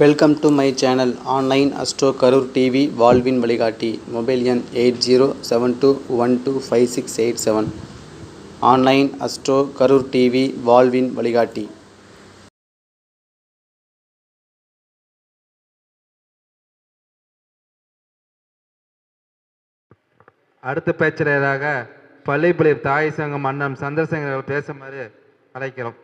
Welcome to my channel online Astro Karur TV வாழ்வின் வழிகாட்டி mobile எண் eight zero seven two one two five six eight seven online Astro Karur TV வாழ்வின் வழிகாட்டி அடுத்த பேச்சரையராக பள்ளிப்புலிர் தாய் சங்கம் அண்ணன் சந்திரசேகர் பேசுமாறு அழைக்கிறோம்.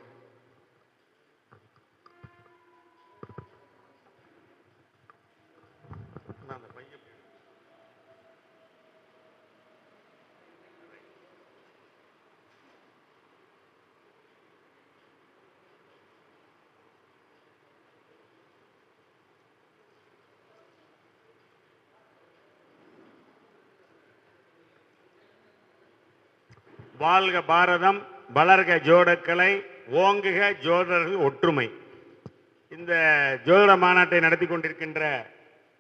வாழ்க பாரதம் வளர்க ஜோடக்கலை ஓங்குக ஜோதர்கள் ஒற்றுமை. இந்த ஜோதிட மாநாட்டை நடத்தி கொண்டிருக்கின்ற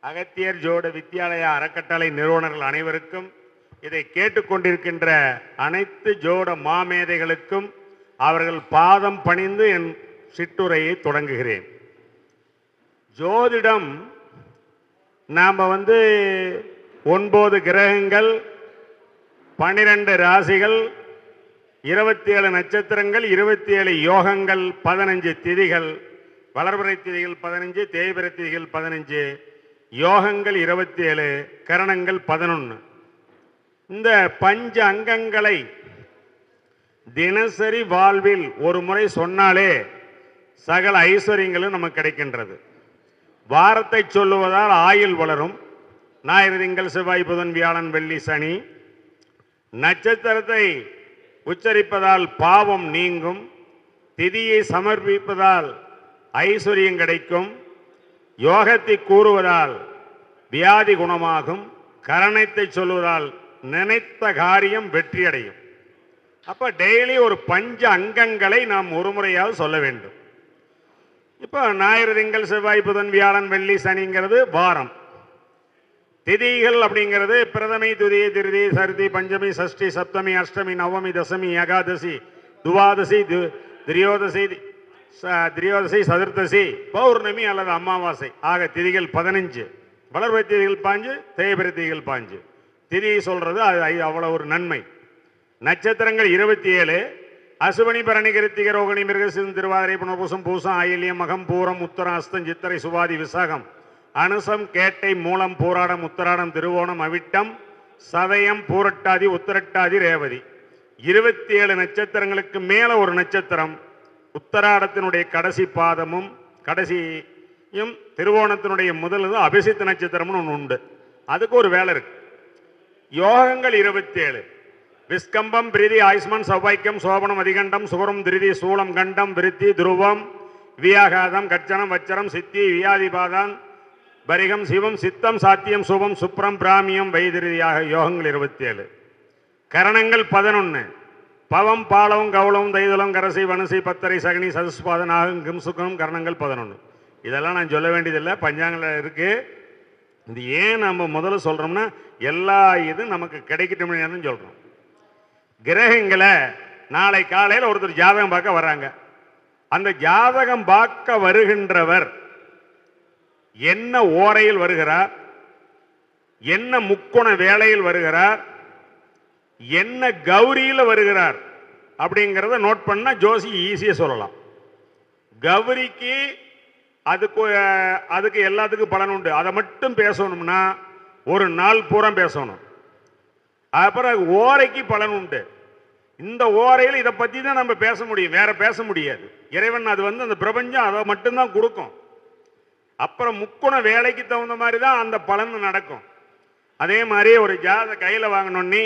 அகத்தியர் ஜோட வித்தியாலய அறக்கட்டளை நிறுவனர்கள் அனைவருக்கும் இதை கேட்டுக்கொண்டிருக்கின்ற அனைத்து ஜோட மாமேதைகளுக்கும் அவர்கள் பாதம் பணிந்து என் சிற்றுரையை தொடங்குகிறேன். ஜோதிடம் நாம் வந்து ஒன்பது கிரகங்கள் பன்னிரண்டு ராசிகள் இருபத்தி ஏழு நட்சத்திரங்கள் இருபத்தி ஏழு யோகங்கள் பதினஞ்சு திதிகள். வளர்பிறை திதிகள் பதினஞ்சு தேய்பிறை திதிகள் பதினஞ்சு. யோகங்கள் இருபத்தி ஏழு கரணங்கள் பதினொன்று இந்த பஞ்ச அங்கங்களை தினசரி வாழ்வில் ஒரு முறை சொன்னாலே சகல ஐஸ்வர்யங்களும் நமக்கு கிடைக்கின்றது. வாரத்தை சொல்லுவதால் ஆயுள் வளரும். ஞாயிறு திங்கள் செவ்வாய் புதன் வியாழன் வெள்ளி சனி. நட்சத்திரத்தை உச்சரிப்பதால் பாவம் நீங்கும் திதியை சமர்ப்பிப்பதால் ஐஸ்வர்யம் கிடைக்கும் யோகத்தை கூறுவதால் வியாதி குணமாகும் கரணத்தை சொல்வதால் நினைத்த காரியம் வெற்றியடையும். அப்போ டெய்லி ஒரு பஞ்ச அங்கங்களை நாம் ஒரு முறையாவது சொல்ல வேண்டும். இப்போ ஞாயிறு திங்கள் செவ்வாய் புதன் வியாழன் வெள்ளி சனிங்கிறது வாரம். திதிகள் அப்படிங்கிறது பிரதமை துதி திருதி சருதி பஞ்சமி சஷ்டி சப்தமி அஷ்டமி நவமி தசமி ஏகாதசி துவாதசி திரியோதசி ச- திரியோதசி சதுர்த்தசி பௌர்ணமி அல்லது அமாவாசை. ஆக திதிகள் பதினஞ்சு. வளர்வை திதிகள் பாஞ்சு தேய்பிர திதிகள் பாஞ்சு. திதி சொல்றது அது அவ்வளவு ஒரு நன்மை. நட்சத்திரங்கள் இருபத்தி ஏழு அசுவனி பரணி கிருத்திக ரோகிணி மிருகசின் திருவாதிரை புனர்பூசம் பூசம் ஆயில்யம் மகம் பூரம் உத்தரம் அஸ்தம் சித்திரை சுவாதி விசாகம். அனுசம் கேட்டை மூலம் பூராடம் உத்தராடம் திருவோணம் அவிட்டம் சதயம் பூரட்டாதி உத்தரட்டாதி ரேவதி. இருபத்தி ஏழு நட்சத்திரங்களுக்கு மேலே ஒரு நட்சத்திரம். உத்தராடத்தினுடைய கடைசி பாதமும் கடைசியும் திருவோணத்தினுடைய முதல் அபிசித்த நட்சத்திரம்னு ஒன்று உண்டு. அதுக்கு ஒரு வேலை இருக்கு. யோகங்கள் இருபத்தி ஏழு விஸ்கம்பம் பிரீதி ஆயுஷ்மான் சௌபாக்கியம் சோபனம் அதிகண்டம் சுகரம் திருதி சூலம் கண்டம் விருத்தி துருவம் வியாகாதம் கச்சனம் வச்சரம் சித்தி வியாதிபாதான் பரிகம் சிவம் சித்தம் சாத்தியம் சுபம் சுப்ரம் பிராமியம் வைதிருதியாக யோகங்கள் இருபத்தி ஏழு கரணங்கள் பதினொன்று பவம் பாலவும் கவுளவும் தைதலம் கரசி வனசி பத்தரை சகனி சதுஸ்பாதனாகும் கிம்சுகம் கரணங்கள் பதினொன்று இதெல்லாம் நான் சொல்ல வேண்டியதில்லை. பஞ்சாங்கத்தில் இருக்குது இது ஏன் நம்ம முதல்ல சொல்கிறோம்னா எல்லா இதுவும் நமக்கு கிடைக்கட்டும் சொல்கிறோம் கிரகங்களை நாளை காலையில் ஒருத்தர் ஜாதகம் பார்க்க வராங்க அந்த ஜாதகம் பார்க்க வருகின்றவர் என்ன ஓரையில் வருகிறார்? என்ன முக்கோண வேலையில் வருகிறார்? என்ன கௌரியில் வருகிறார்? அப்படிங்கிறத நோட் பண்ணால் ஜோசி ஈஸியாக சொல்லலாம். கௌரிக்கு அதுக்கு அதுக்கு எல்லாத்துக்கும் பலன் உண்டு. அதை மட்டும் பேசணும்னா ஒரு நாள் பூரா பேசணும். அப்புறம் ஓரைக்கு பலன் உண்டு. இந்த ஓரையில் இதை பற்றி தான் நம்ம பேச முடியும். வேற பேச முடியாது. இறைவன் அது வந்து அந்த பிரபஞ்சம் அதை மட்டும்தான் கொடுக்கும். அப்புறம் முக்குண வேலைக்கு தகுந்த மாதிரி தான் அந்த பலன் நடக்கும். அதே மாதிரி ஒரு ஜாத கையில் வாங்கினோன்னே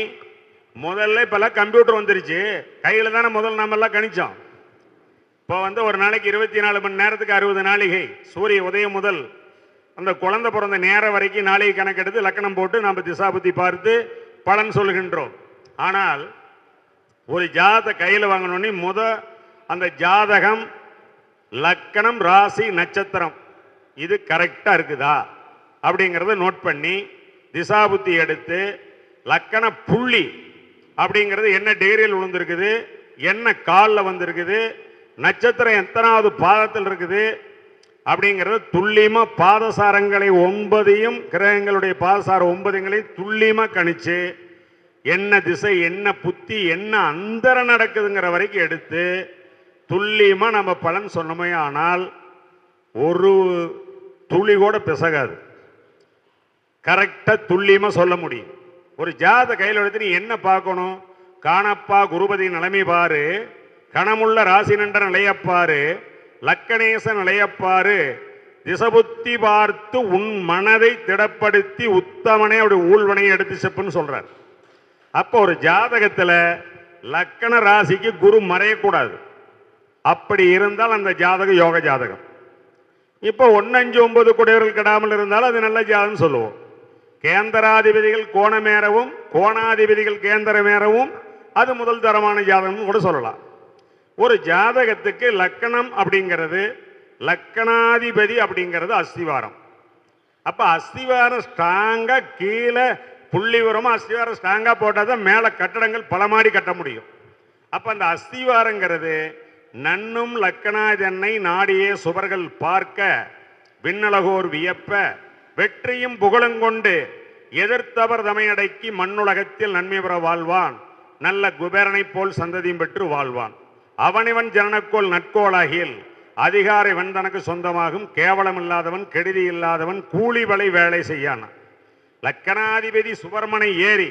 முதல்ல இப்போல்லாம் கம்ப்யூட்டர் வந்துருச்சு. கையில் தானே முதல்ல நம்மெல்லாம் கணிச்சோம். இப்போ வந்து ஒரு நாளைக்கு இருபத்தி நாலு மணி நேரத்துக்கு அறுபது நாளிகை. சூரிய உதயம் முதல் அந்த குழந்தை பிறந்த நேரம் வரைக்கும் நாளிகை கணக்கெடுத்து லக்கணம் போட்டு நம்ம திசாபுத்தி பார்த்து பலன் சொல்கின்றோம். ஆனால் ஒரு ஜாதகத்தை கையில் வாங்கினோன்னே முத அந்த ஜாதகம் லக்கணம் ராசி நட்சத்திரம். இது கரெக்டாக இருக்குதா? அப்படிங்கிறத நோட் பண்ணி திசாபுத்தி எடுத்து லக்கண புள்ளி அப்படிங்கிறது என்ன டிகிரியில் விழுந்திருக்குது? என்ன காலில் வந்திருக்குது? நட்சத்திரம் எத்தனாவது பாதத்தில் இருக்குது? அப்படிங்கிறது துல்லியமாக பாதசாரங்களை ஒன்பதையும் கிரகங்களுடைய பாதசார ஒன்பதுங்களையும் துல்லியமாக கணிச்சு என்ன திசை என்ன புத்தி என்ன அந்தரம் நடக்குதுங்கிற வரைக்கும் எடுத்து துல்லியமாக நம்ம பலன் சொன்னோமே ஆனால் ஒரு துளி கூட பிசகாது. கரெக்டாக துல்லியமாக சொல்ல முடியும். ஒரு ஜாத கையில் எடுத்து நீ என்ன பார்க்கணும்? காணப்பா குருபதி நிலைமை பாரு. கணமுள்ள ராசி நன்ற நிலையப்பாரு லக்கணேச நிலையப்பாரு திசபுத்தி பார்த்து உன் மனதை திடப்படுத்தி உத்தமனே அப்படி ஊழ்வனையை எடுத்து செப்புன்னு சொல்கிறார் அப்போ ஒரு ஜாதகத்தில் லக்கண ராசிக்கு குரு மறையக்கூடாது. அப்படி இருந்தால் அந்த ஜாதகம் யோக ஜாதகம். இப்போ ஒன்னஞ்சு ஒன்பது குடையர்கள் கெடாமல் இருந்தாலும் அது நல்ல ஜாதகம் சொல்லுவோம். கேந்திராதிபதிகள் கோணமேறவும் கோணாதிபதிகள் கேந்திரமேறவும் அது முதல் தரமான ஜாதகம்னு கூட சொல்லலாம். ஒரு ஜாதகத்துக்கு லக்கணம் அப்படிங்கிறது லக்கணாதிபதி அப்படிங்கிறது அஸ்திவாரம். அப்ப அஸ்திவாரம் ஸ்ட்ராங்கா கீழே புள்ளி உரமா அஸ்திவாரம் ஸ்ட்ராங்காக போட்டால் தான் மேலே கட்டடங்கள் பல மாடி கட்ட முடியும். அப்போ அந்த அஸ்திவாரங்கிறது நன்னும் லக்கணாதன்னை நாடியே சுவர்கள் பார்க்க விண்ணலகோர் வியப்ப வெற்றியும் புகழுங்கொண்டு எதிர்த்தவர் தமையடக்கி மண்ணுலகத்தில் நன்மை பெற வாழ்வான். நல்ல குபேரனைப் போல் சந்ததியும் பெற்று வாழ்வான். அவனிவன் ஜனனக்கோள் நட்கோளாகில் அதிகாரி இவன் தனக்கு சொந்தமாகும் கேவலம் இல்லாதவன் கெடுதி இல்லாதவன் கூலி வலை வேலை செய்யான். லக்கணாதிபதி சுவர்மனை ஏறி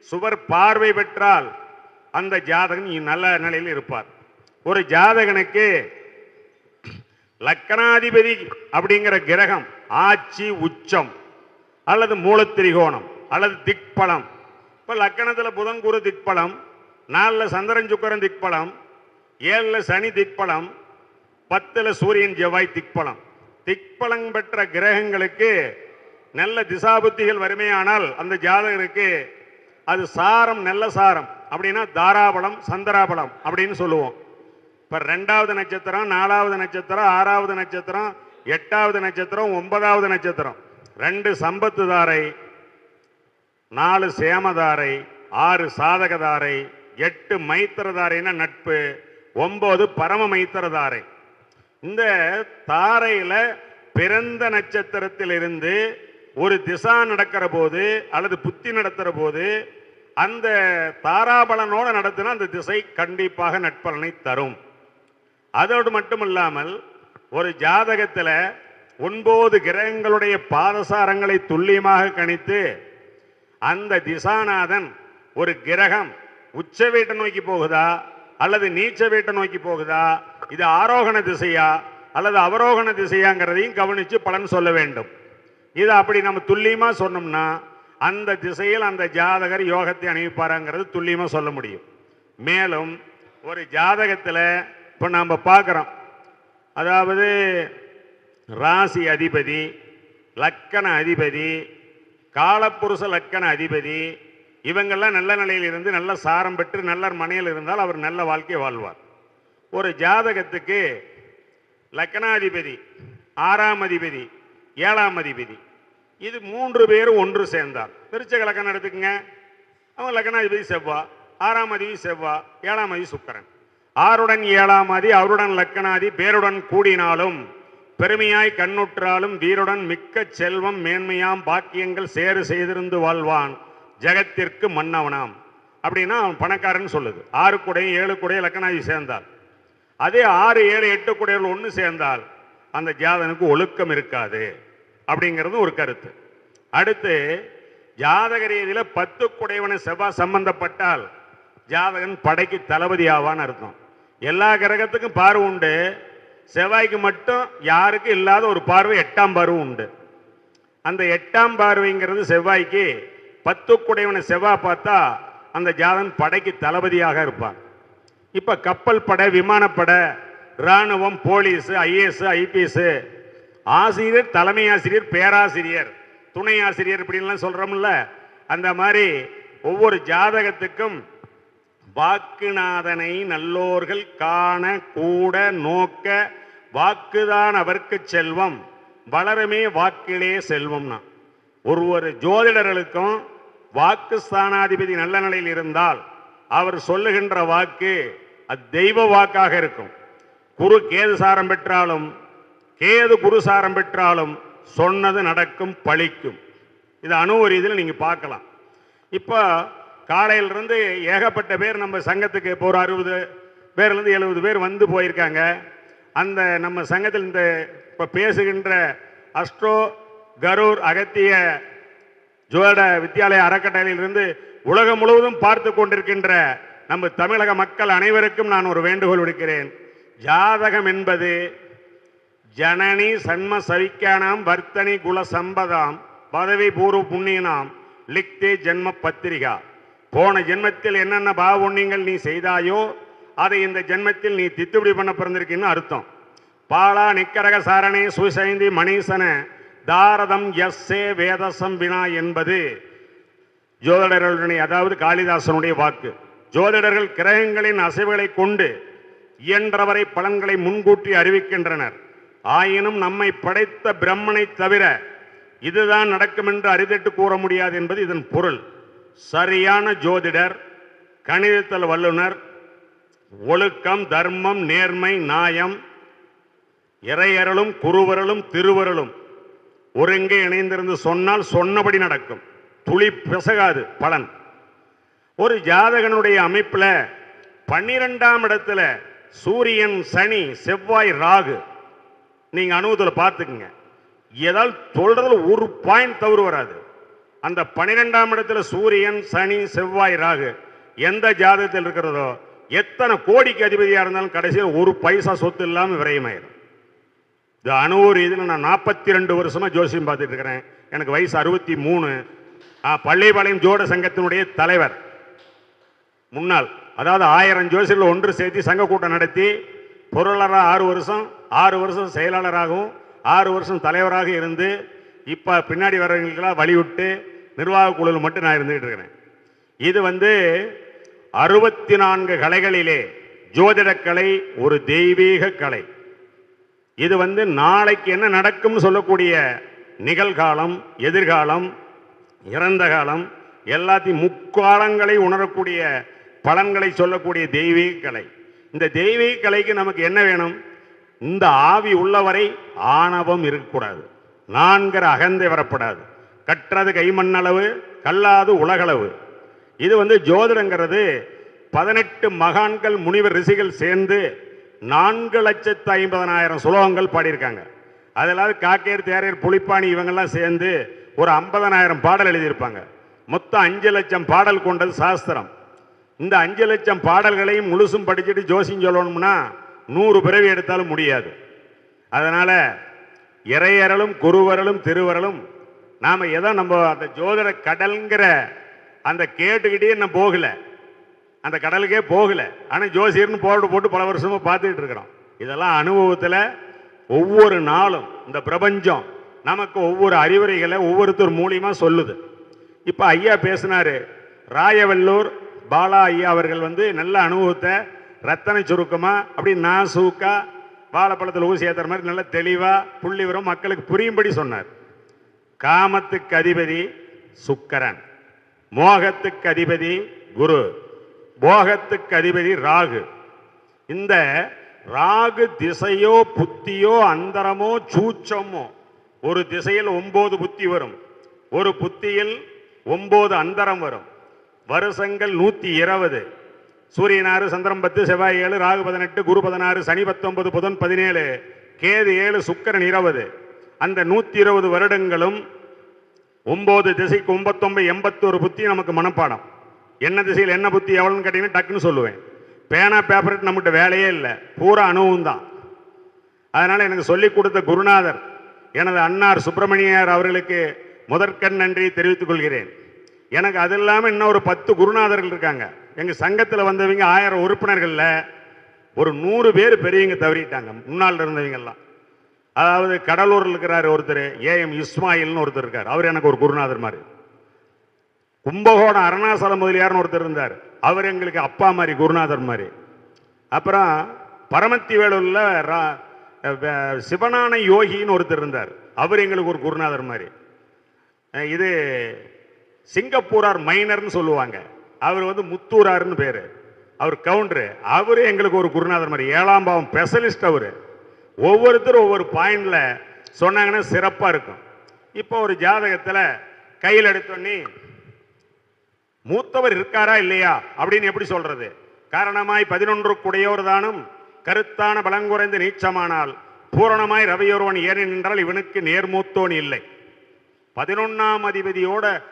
சுவர் பார்வை பெற்றால் அந்த ஜாதகன் நல்ல நிலையில் இருப்பார். ஒரு ஜாதகனுக்கு லக்கணாதிபதி அப்படிங்கிற கிரகம் ஆட்சி உச்சம் அல்லது மூலத்திரிகோணம் அல்லது திக்பலம். இப்போ லக்கணத்தில் புதன் குரு திக்பலம் நாலில் சந்திரன் சுக்கரன் திக்பலம் ஏழில் சனி திக்பலம் பத்தில் சூரியன் செவ்வாய் திக்பலம். திக்பலம் பெற்ற கிரகங்களுக்கு நல்ல திசாபுத்திகள் வறுமையானால் அந்த ஜாதகருக்கு அது சாரம் நல்ல சாரம். அப்படின்னா தாராபலம் சந்திராபலம் அப்படின்னு சொல்லுவோம். இப்போ ரெண்டாவது நட்சத்திரம் நாலாவது நட்சத்திரம் ஆறாவது நட்சத்திரம் எட்டாவது நட்சத்திரம் ஒன்பதாவது நட்சத்திரம். ரெண்டு சம்பத்து தாரை நாலு சேமதாரை ஆறு சாதகதாரை எட்டு மைத்திரதாரைன்னா நட்பு ஒன்பது பரம மைத்திரதாரை இந்த தாரையில் பிறந்த நட்சத்திரத்திலிருந்து ஒரு திசா நடக்கிற போது அல்லது புத்தி நடத்துகிற போது அந்த தாராபலனோட நடத்தினா அந்த திசை கண்டிப்பாக நட்பலனை தரும். அதோடு மட்டுமில்லாமல் ஒரு ஜாதகத்தில் ஒன்பது கிரகங்களுடைய பாதசாரங்களை துல்லியமாக கணித்து அந்த திசாநாதன் ஒரு கிரகம் உச்ச வீட்டை நோக்கி போகுதா அல்லது நீச்ச வீட்டை நோக்கி போகுதா இது ஆரோகண திசையா அல்லது அவரோகண திசையாங்கிறதையும் கவனித்து பலன் சொல்ல வேண்டும். இது அப்படி நம்ம துல்லியமாக சொன்னோம்னா அந்த திசையில் அந்த ஜாதகர் யோகத்தை அணிவிப்பாராங்கிறது துல்லியமாக சொல்ல முடியும். மேலும் ஒரு ஜாதகத்தில் இப்போ நாம் பார்க்குறோம். அதாவது ராசி அதிபதி லக்கண அதிபதி காலப்புருஷ லக்கண அதிபதி இவங்கெல்லாம் நல்ல நிலையில் இருந்து நல்ல சாரம் பெற்று நல்ல மனையில் இருந்தால் அவர் நல்ல வாழ்க்கை வாழ்வார். ஒரு ஜாதகத்துக்கு லக்கணாதிபதி ஆறாம் அதிபதி ஏழாம் அதிபதி இது மூன்று பேரும் ஒன்று சேர்ந்தார். விருச்சக லக்கணம் எடுத்துக்கங்க. அவங்க லக்கணாதிபதி செவ்வா ஆறாம் அதிபதி செவ்வா ஏழாம் அதிபதி சுக்கரன். ஆறுடன் ஏழாம் அவருடன் லக்கணாதி பேருடன் கூடினாலும் பெருமையாய் கண்ணுற்றாலும் வீருடன் மிக்க செல்வம் மேன்மையாம் பாக்கியங்கள் சேறு செய்திருந்து வாழ்வான் ஜெகத்திற்கு மன்னவனாம். அப்படின்னா அவன் பணக்காரன் சொல்லுது. ஆறு குடையும் ஏழு குடையும் லக்கணாதி சேர்ந்தால். அதே ஆறு ஏழு எட்டு குடைகள் ஒன்று சேர்ந்தால் அந்த ஜாதகனுக்கு ஒழுக்கம் இருக்காது அப்படிங்கிறது ஒரு கருத்து. அடுத்து ஜாதக ரீதியில் பத்து குடைவனை செவ்வாய் சம்பந்தப்பட்டால் ஜாதகன் படைக்கு தளபதி ஆவான்னு அர்த்தம். எல்லா கிரகத்துக்கும் பார்வை உண்டு. செவ்வாய்க்கு மட்டும் யாருக்கும் இல்லாத ஒரு பார்வை எட்டாம் பார்வை உண்டு. அந்த எட்டாம் பார்வைங்கிறது செவ்வாய்க்கு பத்து குடைவனை செவ்வாய் பார்த்தா அந்த ஜாதன் படைக்கு தளபதியாக இருப்பான். இப்போ கப்பல் படை விமானப்படை இராணுவம் போலீஸ் ஐஏஎஸ் ஐபிஎஸ் ஆசிரியர் தலைமை ஆசிரியர் பேராசிரியர் துணை ஆசிரியர் இப்படின்லாம் சொல்கிறோம்ல அந்த மாதிரி ஒவ்வொரு ஜாதகத்துக்கும் வாக்குநாதனை நல்லோர்கள் காண கூட நோக்க வாக்குதான் அவர்க்கு செல்வம். வளருமே வாக்கிலே செல்வம்னா. ஒரு ஒரு ஜோதிடர்களுக்கும் வாக்கு ஸ்தானாதிபதி நல்ல நிலையில் இருந்தால் அவர் சொல்லுகின்ற வாக்கு அது தெய்வ வாக்காக இருக்கும். குரு கேது சாரம் பெற்றாலும் கேது குருசாரம் பெற்றாலும் சொன்னது நடக்கும் பழிக்கும். இது அணு ஒரு இதில் நீங்கள் பார்க்கலாம். இப்போ காலையிலிருந்து ஏகப்பட்ட பேர் நம்ம சங்கத்துக்கு போகிற அறுபது பேர்லேருந்து எழுபது பேர் வந்து போயிருக்காங்க. அந்த நம்ம சங்கத்தில் இந்த இப்போ பேசுகின்ற அஸ்ட்ரோ கரூர் அகத்திய ஜோட வித்தியாலய அறக்கட்டளையிலிருந்து உலகம் முழுவதும் பார்த்து கொண்டிருக்கின்ற நம்ம தமிழக மக்கள் அனைவருக்கும் நான் ஒரு வேண்டுகோள் விடுக்கிறேன். ஜாதகம் என்பது ஜனனி சன்ம சவிக்கானாம் வர்த்தனி குல சம்பதாம் பதவி பூர்வ புண்ணியனாம் லிக்தே ஜென்ம பத்திரிகா. போன ஜென்மத்தில் என்னென்ன பாவபுண்ணியங்கள் நீ செய்தாயோ அதை இந்த ஜென்மத்தில் நீ தித்துப்படி பண்ண பிறந்திருக்கின்னு அர்த்தம். பாலா நிக்கரக சாரணே சுசைந்தி மணீசன தாரதம் எஸ்ஸே வேதசம் வினா என்பது ஜோதிடர்களுடைய அதாவது காளிதாசனுடைய வாக்கு. ஜோதிடர்கள் கிரகங்களின் அசைவுகளை கொண்டு இயன்றவரை பலன்களை முன்கூட்டி அறிவிக்கின்றனர். ஆயினும் நம்மை படைத்த பிரம்மனை தவிர இதுதான் நடக்கும் என்று அறிதிட்டு கூற முடியாது என்பது இதன் பொருள். சரியான ஜோதிடர் கணிதத்தல் வல்லுனர் ஒழுக்கம் தர்மம் நேர்மை நியாயம் இறையரலும் குருவரலும் திருவரலும் ஒருங்கே இணைந்திருந்து சொன்னால் சொன்னபடி நடக்கும். துளி பிசகாது பலன். ஒரு ஜாதகனுடைய அமைப்பில் பன்னிரெண்டாம் இடத்துல சூரியன் சனி செவ்வாய் ராகு. நீங்கள் அனுபவத்தில் பார்த்துக்குங்க. ஏதாவது சொல்றதுல ஒரு பாயிண்ட் தவறு வராது. அந்த பனிரெண்டாம் இடத்துல சூரியன் சனி செவ்வாய் ராகு எந்த ஜாதகத்தில் இருக்கிறதோ எத்தனை கோடிக்கு அதிபதியாக இருந்தாலும் கடைசியில் ஒரு பைசா சொத்து இல்லாமல் விரயமாயிரும். இது அணுவூர் இதில் நான் நாற்பத்தி ரெண்டு வருஷமாக ஜோசியம் பார்த்துட்டு இருக்கிறேன். எனக்கு வயசு அறுபத்தி மூணு பள்ளிப்பாளையம் ஜோட சங்கத்தினுடைய தலைவர். முன்னாள் அதாவது ஆயிரம் ஜோசியில் ஒன்று சேர்த்து சங்க கூட்டம் நடத்தி பொருளாளராக ஆறு வருஷம் ஆறு வருஷம் செயலாளராகவும் ஆறு வருஷம் தலைவராக இருந்து இப்போ பின்னாடி வர்றவங்களுக்கெல்லாம் வழிவிட்டு நிர்வாக குழுவில் மட்டும் நான் இருந்துகிட்டு இருக்கிறேன். இது வந்து அறுபத்தி நான்கு கலைகளிலே ஜோதிடக்கலை ஒரு தெய்வீக கலை. இது வந்து நாளைக்கு என்ன நடக்கும்னு சொல்லக்கூடிய நிகழ்காலம் எதிர்காலம் இறந்த காலம் எல்லாத்தையும் முக்காலங்களை உணரக்கூடிய பலன்களை சொல்லக்கூடிய தெய்வீக கலை. இந்த தெய்வீக கலைக்கு நமக்கு என்ன வேணும்? இந்த ஆவி உள்ளவரை ஆணவம் இருக்கக்கூடாது. நான்கிற அகந்தை வரப்படாது. கற்றது கைமண்ணளவு கல்லாது உலகளவு. இது வந்து ஜோதிடங்கிறது பதினெட்டு மகான்கள் முனிவர் ரிஷிகள் சேர்ந்து நான்கு லட்சத்து ஐம்பதனாயிரம் சுலோகங்கள் பாடியிருக்காங்க. அதில்லாத காக்கேர் தேரையர் புளிப்பாணி இவங்கெல்லாம் சேர்ந்து ஒரு ஐம்பதனாயிரம் பாடல் எழுதியிருப்பாங்க. மொத்தம் அஞ்சு லட்சம் பாடல் கொண்டது சாஸ்திரம். இந்த அஞ்சு லட்சம் பாடல்களையும் முழுசும் படிச்சுட்டு ஜோசியம் சொல்லணும்னா நூறு பிறவி எடுத்தாலும் முடியாது. அதனால் இறையரலும் குருவரலும் திருவரலும் நாம் எதோ நம்ம அந்த ஜோதிட கடல்ங்கிற அந்த கேட்டுக்கிட்டே நான் போகலை. அந்த கடலுக்கே போகலை. ஆனால் ஜோசியர்னு போட்டு போட்டு பல வருஷமாக பார்த்துக்கிட்டு இருக்கிறோம். இதெல்லாம் அனுபவத்தில் ஒவ்வொரு நாளும் இந்த பிரபஞ்சம் நமக்கு ஒவ்வொரு அறிவுரைகளை ஒவ்வொருத்தர் மூலியமாக சொல்லுது. இப்போ ஐயா பேசினார் ராயவல்லூர் பாலா ஐயா அவர்கள் வந்து நல்ல அனுபவத்தை ரத்தனை சுருக்கமாக அப்படி நான் சூக்கா வாழைப்பழத்தில் ஊசி ஏற்றுற மாதிரி நல்ல தெளிவாக புள்ளிவரம் மக்களுக்கு புரியும்படி சொன்னார். காமத்துக்கு அதிபதி சுக்கரன். மோகத்துக்கு அதிபதி குரு. போகத்துக்கு அதிபதி ராகு. இந்த ராகு திசையோ புத்தியோ அந்தரமோ சூச்சமோ ஒரு திசையில் ஒம்பது புத்தி வரும். ஒரு புத்தியில் ஒம்பது அந்தரம் வரும். வருஷங்கள் நூற்றி இருபது. சூரியனாறு சந்திரம் பத்து செவ்வாய் ஏழு ராகு பதினெட்டு குரு பதினாறு சனி பத்தொன்பது புதன் பதினேழு கேது ஏழு சுக்கரன் இருபது. அந்த நூற்றி இருபது வருடங்களும் ஒம்பது திசைக்கு ஒம்பத்தொம்பது எண்பத்தோரு புத்தி நமக்கு மனப்பாடம். என்ன திசையில் என்ன புத்தி எவ்வளோன்னு கேட்டிங்கன்னா டக்குன்னு சொல்லுவேன். பேனா பேப்பர் நம்மகிட்ட வேலையே இல்லை. பூரா அனுபவம் தான். அதனால் எனக்கு சொல்லிக் கொடுத்த குருநாதர் எனது அன்னார் சுப்பிரமணியர் அவர்களுக்கு முதற்கண் நன்றி தெரிவித்துக் கொள்கிறேன். எனக்கு அது இல்லாமல் இன்னும் ஒரு பத்து குருநாதர்கள் இருக்காங்க. எங்கள் சங்கத்தில் வந்தவங்க ஆயிரம் உறுப்பினர்களில் ஒரு நூறு பேர் பெரியவங்க தவறிட்டாங்க. முன்னால் இருந்தவங்கெல்லாம். அதாவது கடலூரில் இருக்கிறார் ஒருத்தர் ஏஎம் இஸ்மாயில்னு ஒருத்தர் இருக்கார். அவர் எனக்கு ஒரு குருநாதர் மாதிரி. கும்பகோணம் அருணாசலம் முதலியார்னு ஒருத்தர் இருந்தார். அவர் எங்களுக்கு அப்பா மாதிரி குருநாதர் மாதிரி. அப்புறம் பரமத்தி வேலூரில் ரா- சிவனான யோகின்னு ஒருத்தர் இருந்தார். அவர் எங்களுக்கு ஒரு குருநாதர் மாதிரி. இது சிங்கப்பூரார் மைனர்னு சொல்லுவாங்க. அவர் வந்து முத்தூராருன்னு பேர். அவர் கவுண்டரு. அவரு எங்களுக்கு ஒரு குருநாதர் மாதிரி. ஏழாம் பாவம் ஸ்பெஷலிஸ்ட் அவர். ஒவ்வொருத்தரும் ஒவ்வொரு பாயிண்டில் சொன்னாங்கன்னா சிறப்பாக இருக்கும். இப்போ ஒரு ஜாதகத்தில் கையில் எடுத்தோன்னே மூத்தவர் இருக்காரா இல்லையா? அப்படின்னு எப்படி சொல்றது? காரணமாய் பதினொன்று குடையோர் தானும் கருத்தான பலங்குறைந்து நீச்சமானால் பூரணமாய் ரவியொருவன் நின்றால் இவனுக்கு நேர்மூத்தோன் இல்லை. பதினொன்னாம் அதிபதியோட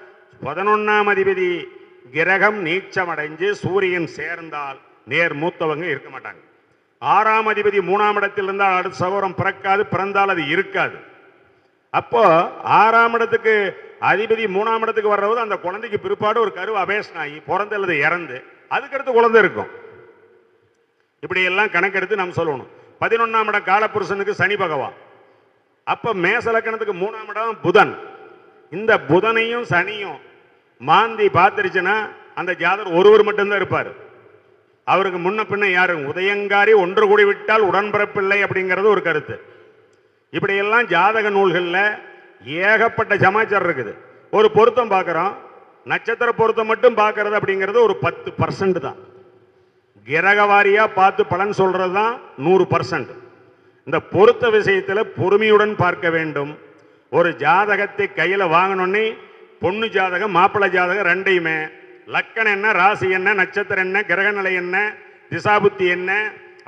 பதினொன்னாம் அதிபதி கிரகம் நீச்சமடைஞ்சு சூரியன் சேர்ந்தால் நேர் மூத்தவங்க இருக்க மாட்டாங்க. ஆறாம் அதிபதி மூணாம் இடத்தில் இருந்தால் அடுத்த சகோரம் பிறக்காது பிறந்தால் அது இருக்காது. அப்போ ஆறாம் இடத்துக்கு அதிபதி மூணாம் இடத்துக்கு வர்றபோது அந்த குழந்தைக்கு பிற்பாடு ஒரு கரு அபேஷன் ஆகி பிறந்து அல்லது இறந்து அதுக்கடுத்து குழந்தை இருக்கும். இப்படி எல்லாம் கணக்கெடுத்து நாம் சொல்லணும். பதினொன்னாம் இடம் காலப்புருஷனுக்கு சனி பகவான். அப்போ மேசலக்கணத்துக்கு மூணாம் இடம் புதன். இந்த புதனையும் சனியும் மாந்தி பார்த்துருச்சுன்னா அந்த ஜாதகர் ஒருவர் மட்டும்தான் இருப்பார். அவருக்கு முன்ன பின்ன யாரும் உதயங்காரி ஒன்று கூடி விட்டால் உடன்பிறப்பில்லை அப்படிங்கிறது ஒரு கருத்து. இப்படியெல்லாம் ஜாதக நூல்களில் ஏகப்பட்ட சமாச்சாரம் இருக்குது. ஒரு பொருத்தம் பார்க்குறோம். நட்சத்திர பொருத்தம் மட்டும் பார்க்கறது அப்படிங்கிறது ஒரு பத்து பர்சன்ட் தான். கிரக வாரியாக பார்த்து பலன் சொல்கிறது தான் நூறு பர்சன்ட் இந்த பொருத்த விஷயத்தில் பொறுமையுடன் பார்க்க வேண்டும். ஒரு ஜாதகத்தை கையில் வாங்கணுன்னே பொண்ணு ஜாதகம் மாப்பிள்ளை ஜாதகம் ரெண்டையுமே. லக்கணம் என்ன ராசி என்ன நட்சத்திரம் என்ன கிரகநிலை என்ன திசாபுத்தி என்ன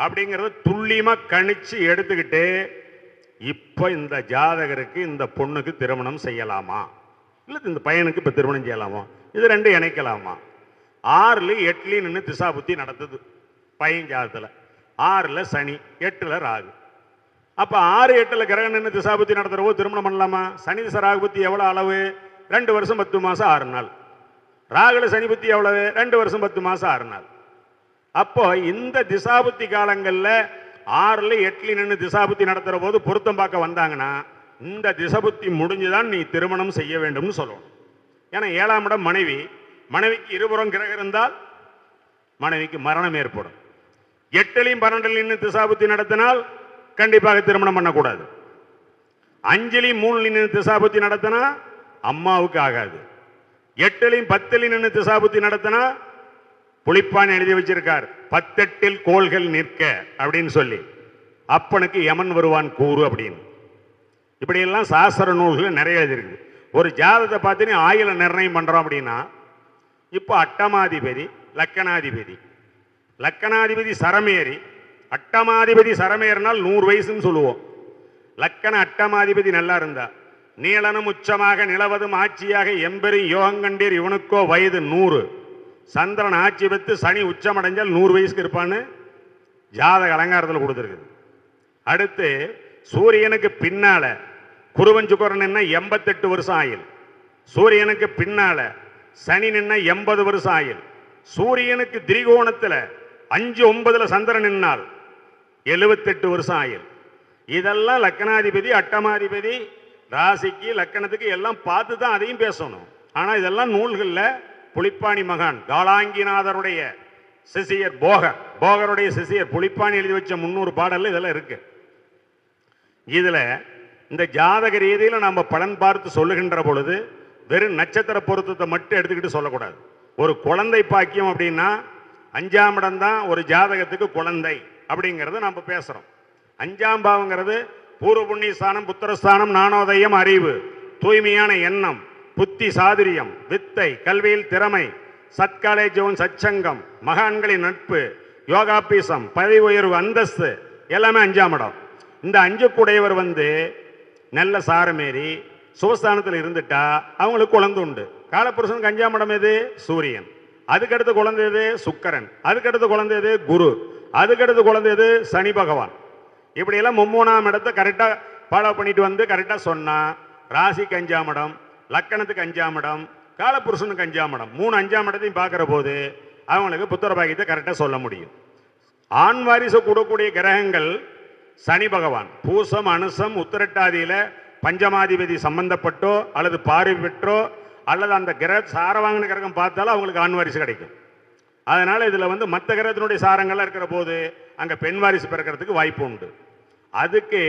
அப்படிங்கிறத துல்லியமாக கணிச்சு எடுத்துக்கிட்டு இப்போ இந்த ஜாதகருக்கு இந்த பொண்ணுக்கு திருமணம் செய்யலாமா? இல்லை இந்த பையனுக்கு இப்போ திருமணம் செய்யலாமா? இது ரெண்டும் இணைக்கலாமா? ஆறில் எட்டுலையும் நின்று திசாபுத்தி நடத்துது பையன் ஜாதத்தில் ஆறில் சனி எட்டில் ராகு. அப்போ ஆறு எட்டில் கிரகம் நின்று திசாபுத்தி நடத்துகிறவோ திருமணம் பண்ணலாமா? சனி திசை ராகுபுத்தி எவ்வளோ அளவு? ரெண்டு வருஷம் பத்து மாதம் ஆறு நாள். ராகுல சனி புத்தி எவ்வளவு? ரெண்டு வருஷம் பத்து மாதம் ஆறு நாள். அப்போ இந்த திசாபுத்தி காலங்களில் ஆறில் எட்டுல நின்று திசாபுத்தி நடத்துகிற போது பொருத்தம் பார்க்க வந்தாங்கன்னா இந்த திசபுத்தி முடிஞ்சுதான் நீ திருமணம் செய்ய வேண்டும்னு சொல்லணும். ஏன்னா ஏழாம் இடம் மனைவி. மனைவிக்கு இருபுறம் கிரகம் இருந்தால் மனைவிக்கு மரணம் ஏற்படும். எட்டுலையும் பன்னெண்டுலையும் நின்று திசாபுத்தி நடத்தினால் கண்டிப்பாக திருமணம் பண்ணக்கூடாது. அஞ்சலி மூணுலையும் நின்று திசாபுத்தி நடத்தினா அம்மாவுக்கு ஆகாது. எட்டுலையும் பத்துலையும் நின்று திசாபுத்தி நடத்தினா புளிப்பான் எழுதி வச்சிருக்கார். பத்தெட்டில் கோள்கள் நிற்க அப்படின்னு சொல்லி. அப்பனுக்கு யமன் வருவான் கூறு அப்படின்னு. இப்படியெல்லாம் சாஸ்திர நூல்கள் நிறைய எழுதியிருக்கு. ஒரு ஜாதத்தை பார்த்து நீ ஆயுள நிர்ணயம் பண்ணுறோம் அப்படின்னா இப்போ அட்டமாதிபதி லக்கணாதிபதி. லக்கணாதிபதி சரமேறி அட்டமாதிபதி சரமேறினால் நூறு வயசுன்னு சொல்லுவோம். லக்கண அட்டமாதிபதி நல்லா இருந்தா நீளனும் உச்சமாக நிலவதும் ஆட்சியாக எம்பெரு யோகங்கண்டீர் இவனுக்கோ வயது நூறு. சந்திரன் ஆட்சி பெற்று சனி உச்சமடைஞ்சால் நூறு வயசுக்கு இருப்பான்னு ஜாதக அலங்காரத்தில் கொடுத்துருக்குது. அடுத்து சூரியனுக்கு பின்னால குருவஞ்சுக்கரன் என்ன எண்பத்தெட்டு வருஷம் ஆயில் சூரியனுக்கு பின்னால சனி நின்ன எண்பது வருஷம் ஆயில் சூரியனுக்கு திரிகோணத்தில் அஞ்சு ஒன்பதில் சந்திரன் நின்னால் எழுபத்தெட்டு வருஷம் ஆயில் இதெல்லாம் லக்கணாதிபதி அட்டமாதிபதி ராசிக்கு லக்கணத்துக்கு எல்லாம் பார்த்து தான் அதையும் பேசணும். ஆனா இதெல்லாம் நூல்களில் புலிப்பாணி மகான் காலாங்கிநாதருடைய சிசியர் போகர் போகருடைய சிசியர் புலிப்பாணி எழுதி வச்ச முன்னூறு பாடல் இதெல்லாம் இருக்கு. இதுல இந்த ஜாதக ரீதியில் நம்ம பலன் பார்த்து சொல்லுகின்ற பொழுது வெறும் நட்சத்திர பொருத்தத்தை மட்டும் எடுத்துக்கிட்டு சொல்லக்கூடாது. ஒரு குழந்தை பாக்கியம் அப்படின்னா அஞ்சாம் இடம் தான் ஒரு ஜாதகத்துக்கு குழந்தை அப்படிங்கிறத நம்ம பேசுறோம். அஞ்சாம் பாவங்கிறது பூர்வ புண்ணியஸ்தானம் புத்திரஸ்தானம் நாணோதயம் அறிவு தூய்மையான எண்ணம் புத்தி சாதுரியம் வித்தை கல்வியில் திறமை சத்காலை ஜோன் சச்சங்கம் மகான்களின் நட்பு யோகாபீசம் பதவி உயர்வு அந்தஸ்து எல்லாமே அஞ்சாம் இடம். இந்த அஞ்சு கூடையவர் வந்து நல்ல சாரமேறி சுகஸ்தானத்தில் இருந்துட்டா அவங்களுக்கு குழந்தை உண்டு. காலப்புருஷனுக்கு அஞ்சாம் இடம் எது? சூரியன். அதுக்கடுத்து குழந்தை எது? சுக்கரன். அதுக்கடுத்து குழந்தை எது? குரு. அதுக்கடுத்து குழந்தை எது? சனி பகவான். இப்படியெல்லாம் மும்மூணாம் இடத்தை கரெக்டாக ஃபாலோ பண்ணிட்டு வந்து கரெக்டாக சொன்னால் ராசிக்கு அஞ்சாம் இடம் லக்கணத்துக்கு அஞ்சாம் இடம் காலப்புருஷனுக்கு அஞ்சாம் இடம் மூணு அஞ்சாம் இடத்தையும் பார்க்குற போது அவங்களுக்கு புத்திர பாக்கியத்தை கரெக்டாக சொல்ல முடியும். ஆண் வாரிசு கூடக்கூடிய கிரகங்கள் சனி பகவான் பூசம் அனுசம் உத்திரட்டாதியில் பஞ்சமாதிபதி சம்பந்தப்பட்டோ அல்லது பார்வை பெற்றோ அல்லது அந்த கிரக சாரவாங்கின கிரகம் பார்த்தாலும் அவங்களுக்கு ஆண் வாரிசு கிடைக்கும். அதனால் இதில் வந்து மற்ற கிரகத்தினுடைய சாரங்கள்லாம் இருக்கிற போது அங்கே பெண் வாரிசு பிறக்கிறதுக்கு வாய்ப்பு உண்டு. அதுக்கு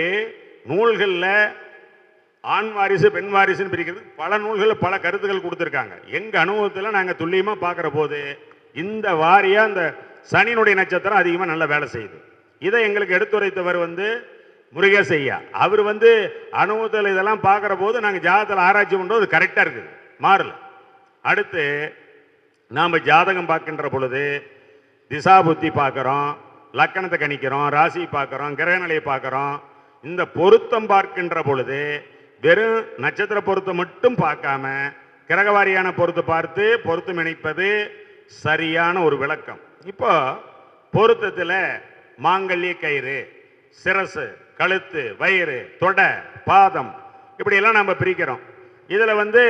நூல்களில் ஆண் வாரிசு பெண் வாரிசுன்னு பிரிக்கிறது. பல நூல்களில் பல கருத்துக்கள் கொடுத்துருக்காங்க. எங்கள் அனுபவத்தில் நாங்கள் துல்லியமாக பார்க்குற போது இந்த வாரியாக இந்த சனியினுடைய நட்சத்திரம் அதிகமாக நல்லா வேலை செய்யுது. இதை எங்களுக்கு எடுத்துரைத்தவர் வந்து முருகேசையா அவர் வந்து அனுபவத்தில் இதெல்லாம் பார்க்குற போது நாங்கள் ஜாதகத்தில் ஆராய்ச்சி பண்ணுறது கரெக்டாக இருக்குது. மாறல. அடுத்து நாம் ஜாதகம் பார்க்கின்ற பொழுது திசா புத்தி பார்க்குறோம். லக்கணத்தை கணிக்கிறோம் ராசி பார்க்குறோம் கிரகநிலையை பார்க்குறோம். இந்த பொருத்தம் பார்க்கின்ற பொழுது வெறும் நட்சத்திர பொருத்தம் மட்டும் பார்க்காம கிரகவாரியான பொருத்து பார்த்து பொருத்தம் இணைப்பது சரியான ஒரு விளக்கம். இப்போ பொருத்தத்தில் மாங்கல்ய கயிறு சிரசு கழுத்து வயிறு தொடை பாதம் இப்படியெல்லாம் நம்ம பிரிக்கிறோம். இதில் வந்து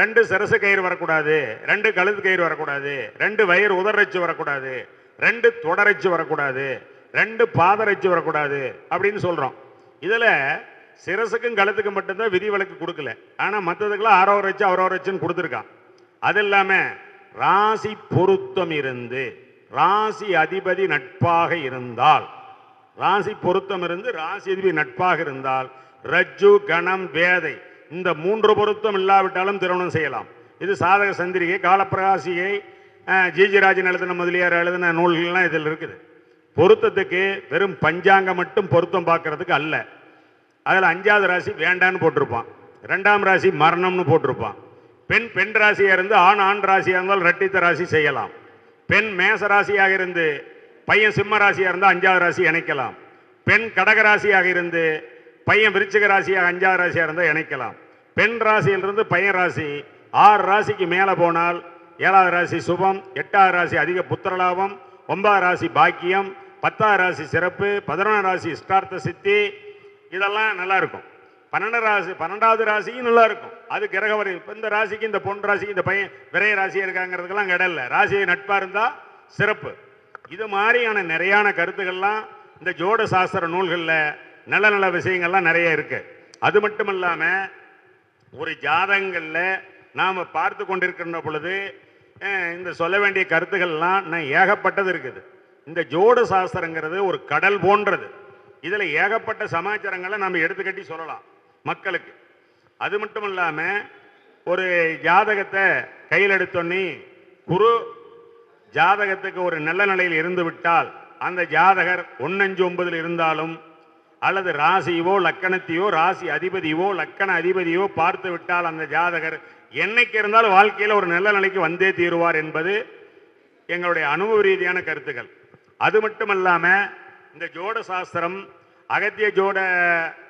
ரெண்டு சிரசு கயிறு வரக்கூடாது ரெண்டு கழுத்து கயிறு வரக்கூடாது ரெண்டு வயிறு உதறச்சு வரக்கூடாது ரெண்டு தொடரைச்சு வரக்கூடாது ரெண்டு பாதரைச்சு வரக்கூடாது அப்படின்னு சொல்கிறோம் இதில் சிரசுக்கும் கழுத்துக்கும் மட்டும்தான் விதி விலக்கு கொடுக்கல. ஆனால் மற்றதுக்கெல்லாம் ஆரோவர் வச்சு அவரோவர் வச்சுன்னு கொடுத்துருக்கான். அது இல்லாமல் ராசி பொருத்தம் இருந்து ராசி அதிபதி நட்பாக இருந்தால் ராசி பொருத்தம் இருந்து ராசி அதிபதி நட்பாக இருந்தால் ரஜ்ஜு கணம் வேதை இந்த மூன்று பொருத்தம் இல்லாவிட்டாலும் திருமணம் செய்யலாம். இது சாதக சந்திரிகை காலப்பிரகாசிகை ஜிஜிராஜன் எழுதின முதலியார் எழுதின நூல்கள்லாம் இதில் இருக்குது. பொருத்தத்துக்கு வெறும் பஞ்சாங்கம் மட்டும் பொருத்தம் பார்க்கறதுக்கு அல்ல. அதில் அஞ்சாவது ராசி வேண்டான்னு போட்டிருப்பான். ரெண்டாம் ராசி மரணம்னு போட்டிருப்பான். பெண் பெண் ராசியாக இருந்து ஆண் ஆண் ராசியாக இருந்தால் ரெட்டித்த ராசி செய்யலாம். பெண் மேச ராசியாக இருந்து பையன் சிம்ம ராசியாக இருந்தால் அஞ்சாவது ராசி இணைக்கலாம். பெண் கடக ராசியாக இருந்து பையன் விருச்சிக ராசியாக அஞ்சாவது ராசியாக இருந்தால் இணைக்கலாம். பெண் ராசியிலிருந்து பையன் ராசி ஆறு ராசிக்கு மேலே போனால் ஏழாவது ராசி சுபம் எட்டாவது ராசி அதிக புத்திரலாபம் ஒன்பதாவது ராசி பாக்கியம் பத்தாவது ராசி சிறப்பு பதினொன்றாம் ராசி இஷ்டார்த்த சித்தி. இதெல்லாம் நல்லாயிருக்கும் பன்னெண்டு ராசி பன்னெண்டாவது ராசியும் நல்லாயிருக்கும் அது கிரகவரி இப்போ இந்த ராசிக்கு இந்த பொன் ராசிக்கு இந்த பையன் விரைய ராசியாக இருக்காங்கிறதுக்கெல்லாம் கிடையில ராசியை நட்பாக இருந்தால் சிறப்பு. இது மாதிரியான நிறையான கருத்துக்கள்லாம் இந்த ஜோட சாஸ்திர நூல்களில் நல்ல நல்ல விஷயங்கள்லாம் நிறைய இருக்குது அது மட்டும் இல்லாமல் ஒரு ஜாதகங்களில் நாம் பார்த்து கொண்டிருக்கின்ற பொழுது இந்த சொல்ல வேண்டிய கருத்துக்கள்லாம் நான் ஏகப்பட்டது இருக்குது. இந்த ஜோட சாஸ்திரங்கிறது ஒரு கடல் போன்றது. இதில் ஏகப்பட்ட சமாச்சாரங்களை நம்ம எடுத்துக்கட்டி சொல்லலாம் மக்களுக்கு. அது மட்டும் இல்லாமல் ஒரு ஜாதகத்தை கையில் எடுத்தோன்னே குரு ஜாதகத்துக்கு ஒரு நல்ல நிலையில் இருந்து விட்டால் அந்த ஜாதகர் ஒன்னஞ்சு ஒன்பதில் இருந்தாலும் அல்லது ராசியவோ லக்கணத்தையோ ராசி அதிபதியோ லக்கண அதிபதியோ பார்த்து விட்டால் அந்த ஜாதகர் என்னைக்கு இருந்தாலும் வாழ்க்கையில் ஒரு நல்ல நிலைக்கு வந்தே தீருவார் என்பது எங்களுடைய அனுபவ ரீதியான கருத்துக்கள். அது மட்டுமல்லாமல் இந்த ஜோட சாஸ்திரம் அகத்திய ஜோட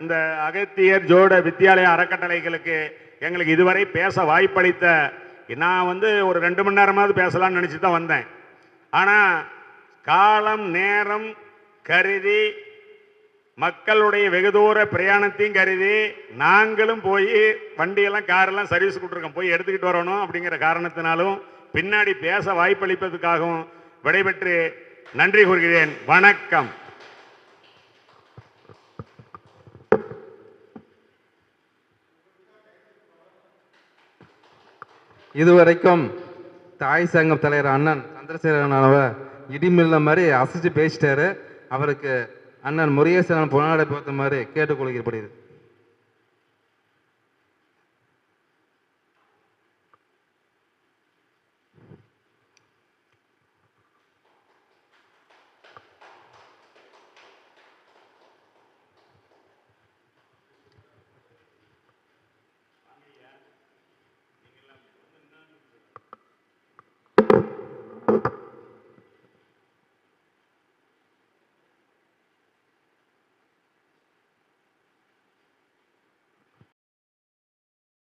இந்த அகத்தியர் ஜோட வித்தியாலய அறக்கட்டளைகளுக்கு எங்களுக்கு இதுவரை பேச வாய்ப்பளித்த நான் வந்து ஒரு ரெண்டு மணி நேரமாவது பேசலாம்னு நினச்சி தான் வந்தேன். ஆனால் காலம் நேரம் கருதி மக்களுடைய வெகு தூர பிரயாணத்தையும் கருதி நாங்களும் போய் வண்டியெல்லாம் காரெல்லாம் சர்வீஸ் கொடுத்துருக்கோம். போய் எடுத்துக்கிட்டு வரணும் அப்படிங்கிற காரணத்தினாலும் பின்னாடி பேச வாய்ப்பளிப்பதற்காகவும் விடைபெற்று நன்றி கூறுகிறேன். வணக்கம். இதுவரைக்கும் தாய் சங்கம் தலைவர் அண்ணன் சந்திரசேகரன் அவர் இடிமில்ல மாதிரி அசைச்சு பேசிட்டாரு. அவருக்கு அண்ணன் முருகேசன் பொன்னாடை பார்த்த மாதிரி கேட்டுக்கொள்கிறப்படுகிறது